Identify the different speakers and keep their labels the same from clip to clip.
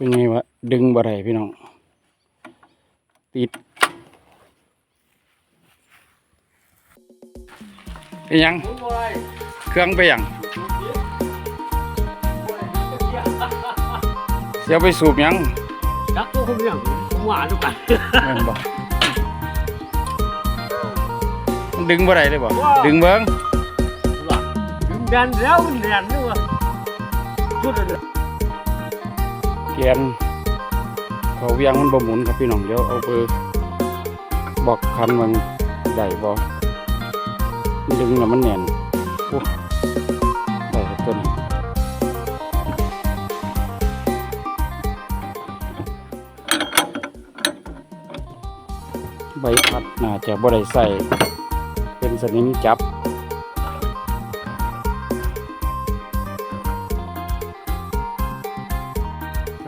Speaker 1: กูยังไงวะดึงบ่ได้พี่น้อง ติดไปยัง เครื่องไปยังเสียไปสูบยัง
Speaker 2: จักตัวคุณยังผมว่าทุกกัน
Speaker 1: แม่นบ่มันดึงบ่ได้เลยบ่ดึงเบิ่ง
Speaker 2: ว่าดึงแดนแล้วมันแดนนี่วะชุดเลย
Speaker 1: เกียนเขาเวียงมันบ่หมุนครับพี่น้องเดี๋ยวเอาไปบอกคันมันได้บ่มันดึงแล้วมันแน่นโอ้ได้ครับต้นใบพัดน่าจะบ่ได้ใส่เป็นสนิมจับ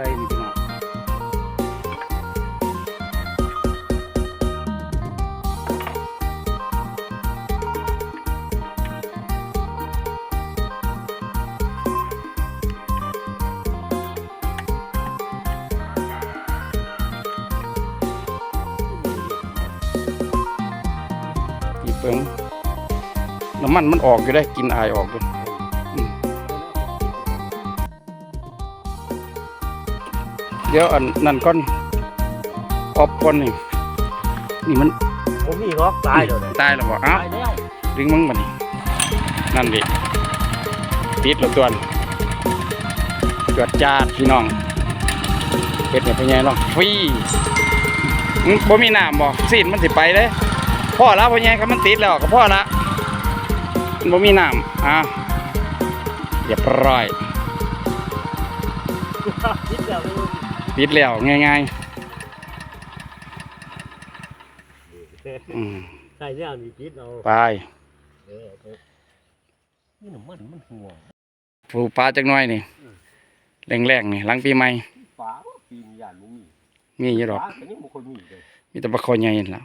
Speaker 1: ส่นี่พี่น้องเปิงน้ำมันมันออกอยู่ได้กินอายออกอยู่ เดี๋ยวอันนั่นก้อนออบก้อนนี่นี่มัน
Speaker 2: ผมมีงอกตายเลย
Speaker 1: ตายแล้วบ่อ้าว
Speaker 2: ตายแล้ว
Speaker 1: ดึงมึงมานี่นั่นดิปิดแล้วตัวนจวดจาดพี่น้องเฮ็ดให้พ่อใหญ่น้องฟรีมึงบ่มีน้ำบ่ซีนมันสิไปเด้พ่อละพ่อใหญ่ครับมันติดแล้วก็พ่อละมันบ่มีน้ำอะเรียบร้อย
Speaker 2: คิดแล้วเลย
Speaker 1: ปิดแล้วง่ายๆอืม
Speaker 2: ใช่แล้วมีคิดเอา
Speaker 1: ไป
Speaker 2: เออนี่น้ำมันมันหัว
Speaker 1: ปลูกปลาจักหน่อยนี่แรงๆนี่หลังปีใหม่
Speaker 2: ฟ้าปีนยานมุ้งมี
Speaker 1: มีอยู่ดอก
Speaker 2: ฟ้าแต่ยังบ่คนมีเลย
Speaker 1: มีแต่ปลาคอใหญ่นั่นแหล้ว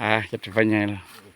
Speaker 1: อ่าจะเป็นไงล่ะ
Speaker 2: เอ